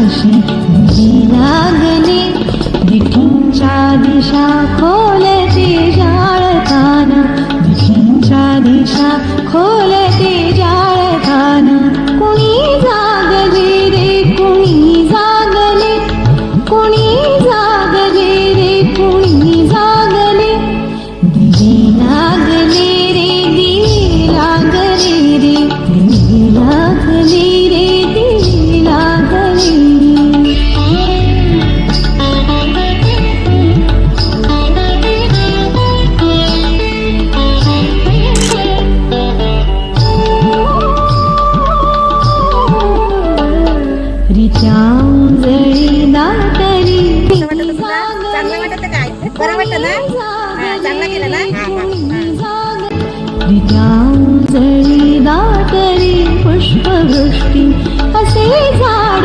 হাসি জি লাগনে দিখিন চাদিশা খোলে জি জাড় কানা খোলে জি चांगलं वाटतं काय? बरं वाटतं ना? चांगलं केलं ना? पुष्पवृष्टी असे झाड